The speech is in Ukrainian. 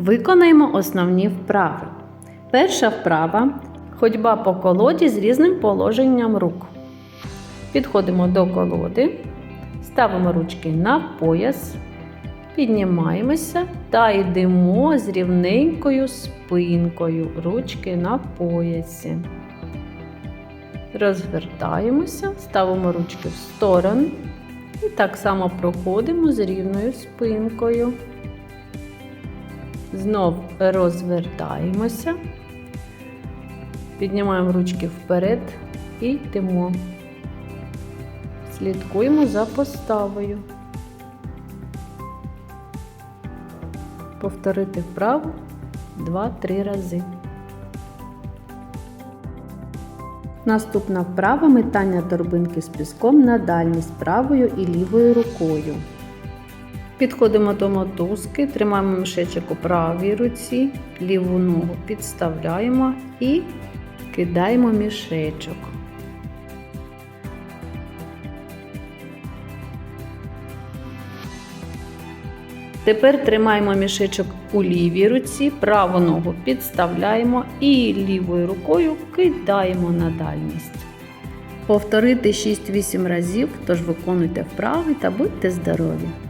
Виконаємо основні вправи. Перша вправа ходьба по колоді з різним положенням рук. Підходимо до колоди, ставимо ручки на пояс, піднімаємося та йдемо з рівненькою спинкою, ручки на поясі. Розвертаємося, ставимо ручки в сторону і так само проходимо з рівною спинкою. Знов розвертаємося, піднімаємо ручки вперед і йдемо. Слідкуємо за поставою. Повторити вправу 2-3 рази. Наступна вправа метання торбинки з піском на дальність правою і лівою рукою. Підходимо до мотузки, тримаємо мішечок у правій руці, ліву ногу підставляємо і кидаємо мішечок. Тепер тримаємо мішечок у лівій руці, праву ногу підставляємо і лівою рукою кидаємо на дальність. Повторити 6-8 разів, тож виконуйте вправи та будьте здорові!